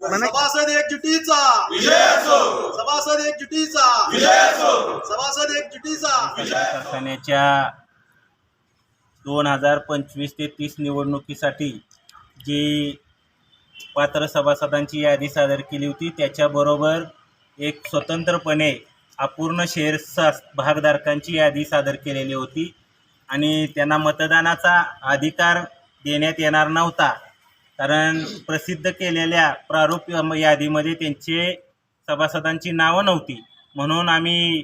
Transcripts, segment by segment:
सभासद एकजुटीचा. सभासद एकजुटीचा. सभासद एकजुटीचा. कारखान्याच्या दोन हजार पंचवीस ते तीस निवडणुकीसाठी जी पात्र सभासदांची यादी सादर केली होती त्याच्याबरोबर एक स्वतंत्रपणे अपूर्ण शेअर्स भागधारकांची यादी सादर केलेली होती. आणि त्यांना मतदानाचा अधिकार देण्यात येणार नव्हता. कारण प्रसिद्ध केलेल्या प्रारूप यादीमध्ये त्यांचे सभासदांची नावं नव्हती. म्हणून आम्ही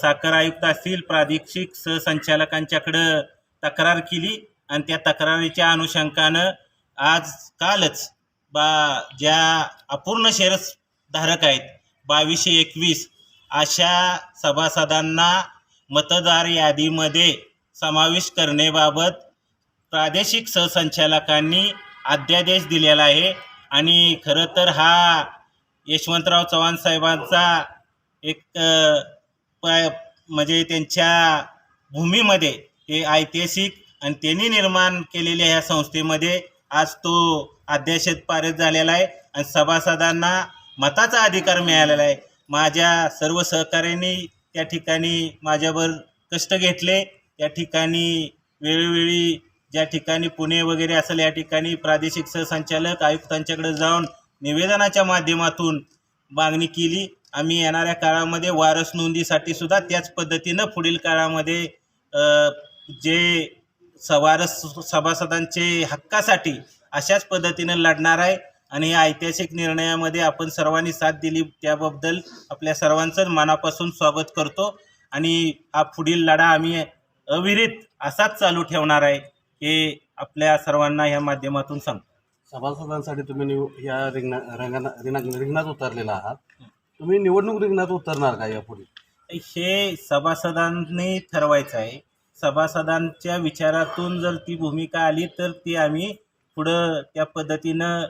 साखर आयुक्त असतील प्रादेशिक सहसंचालकांच्याकडं तक्रार केली आणि त्या तक्रारीच्या अनुषंगानं आज कालच बा ज्या अपूर्ण शेअर्स धारक आहेत बावीसशे एकवीस अशा सभासदांना मतदार यादीमध्ये समावेश करण्याबाबत प्रादेशिक सहसंचालकांनी अध्यादेश दिलेला आहे. आणि खरं तर हा यशवंतराव चव्हाण साहेबांचा एक पाय म्हणजे त्यांच्या भूमीमध्ये हे ऐतिहासिक आणि त्यांनी निर्माण केलेल्या ह्या संस्थेमध्ये आज तो अध्यादेश पारित झालेला आहे. आणि सभासदांना मताचा अधिकार मिळालेला आहे. माझ्या सर्व सहकाऱ्यांनी त्या ठिकाणी माझ्यावर कष्ट घेतले. त्या ठिकाणी वेळोवेळी ज्या ठिकाणी पुणे वगैरे असेल या ठिकाणी प्रादेशिक सहसंचालक आयुक्तांच्याकडे जाऊन निवेदनाच्या माध्यमातून मागणी केली. आम्ही येणाऱ्या काळामध्ये वारस नोंदीसाठी सुद्धा त्याच पद्धतीनं पुढील काळामध्ये जे सवारस सभासदांचे हक्कासाठी अशाच पद्धतीनं लढणार आहे आणि या ऐतिहासिक निर्णयामध्ये आपण सर्वांनी साथ दिली त्याबद्दल आपल्या सर्वांचं मनापासून स्वागत करतो. आणि हा पुढील लढा आम्ही अविरित असाच चालू ठेवणार आहे. हे आपल्या सर्वांना ह्या माध्यमातून सांगतो. सभासदांसाठी तुम्ही निव या रिंगणा रिंगणात रिंगणात उतरलेला आहात. तुम्ही निवडणूक रिंगणात उतरणार का यापुढे? हे सभासदांनी ठरवायचं आहे. सभासदांच्या विचारातून जर ती भूमिका आली तर ती आम्ही पुढं त्या पद्धतीनं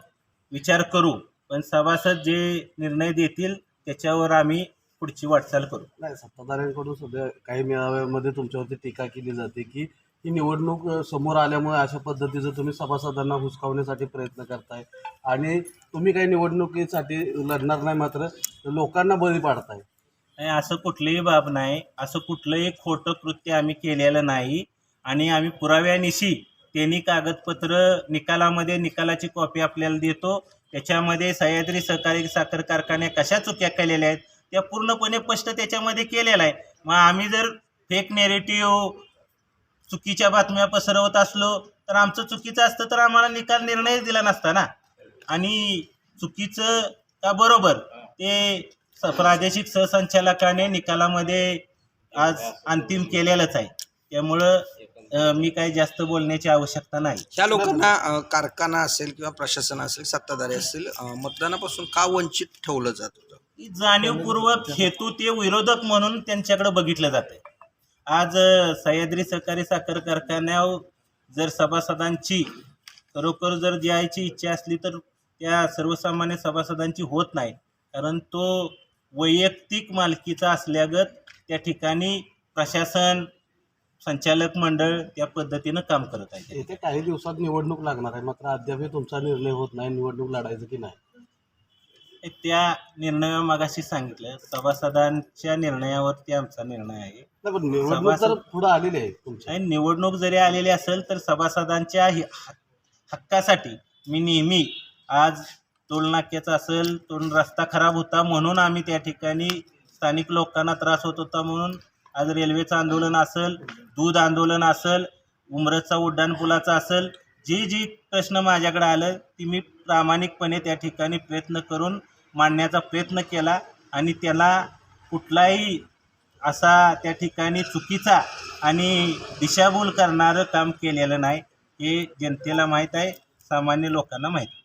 विचार करू. पण सभासद जे निर्णय देतील त्याच्यावर आम्ही पुढची वाटचाल करू. नाही सत्ताधाऱ्यांकडून सध्या काही मेळाव्यामध्ये तुमच्यावरती टीका केली जाते की ही निवडणूक समोर आल्यामुळे अशा पद्धतीचं तुम्ही सभासदांना हुसकावण्यासाठी प्रयत्न करताय. आणि तुम्ही काही निवडणुकीसाठी लढणार नाही मात्र लोकांना बळी पाडताय. नाही असं कुठलीही बाब नाही. असं कुठलंही खोटं कृत्य आम्ही केलेलं नाही. आणि आम्ही पुराव्यानिशी त्यांनी कागदपत्र निकालामध्ये निकालाची कॉपी आपल्याला देतो. त्याच्यामध्ये सह्याद्री सहकारी साखर कारखाने कशा चुक्या केलेल्या आहेत त्या पूर्णपणे स्पष्ट त्याच्यामध्ये केलेलं आहे. मग आम्ही जर फेक नेरेटिव्ह चुकीच्या बातम्या पसरवत असलो तर आमचं चुकीचं असतं तर आम्हाला निकाल निर्णयच दिला नसता ना. आणि चुकीचं का बरोबर? ते प्रादेशिक सहसंचालकाने निकालामध्ये आज अंतिम केलेलंच आहे. त्यामुळं मी काही जास्त बोलण्याची आवश्यकता नाही. ह्या लोकांना कारखाना असेल किंवा प्रशासन असेल सत्ताधारी असेल मतदानापासून का वंचित ठेवलं जात होतं? जाणीवपूर्वक हेतू ते विरोधक म्हणून त्यांच्याकडे बघितलं जाते आज सह्याद्री सहकारी साखर कारखान्यावर जर सभासदांची खरोखर जर द्यायची इच्छा असली तर त्या सर्वसामान्य सभासदांची होत नाही. कारण तो वैयक्तिक मालकीचा असल्यागत त्या ठिकाणी प्रशासन संचालक मंडळ त्या पद्धतीनं काम करत आहे. येत्या काही दिवसात निवडणूक लागणार आहे. मात्र अद्यापही तुमचा निर्णय होत नाही. निवडणूक लढायचं की नाही? त्या निर्णया मागाशी सांगितलं. सभासदांच्या निर्णयावरती आमचा निर्णय आहे. नाही पण निवडणूक तर सभासद- पुढे आलेली आहे तुमच्या आणि निवडणूक जरी आलेली असेल तर सभासदांच्या हि- हक्कासाठी मी नेहमी आज टोलनाक्याचा असेल तो रस्ता खराब होता म्हणून आम्ही त्या ठिकाणी स्थानिक लोकांना त्रास होत होता म्हणून आज रेल्वेचं आंदोलन असेल दूध आंदोलन असेल उमरतचा उड्डाणपुलाचा असेल जी जी प्रश्न माझ्याकडे आलं ती मी प्रामाणिकपणे त्या ठिकाणी प्रयत्न करून मांडण्याचा प्रयत्न केला आणि त्याला कुठलाही असा त्या ठिकाणी चुकीचा आणि दिशाभूल करणारं काम केलेलं नाही हे जनतेला माहीत आहे सामान्य लोकांना माहीत आहे.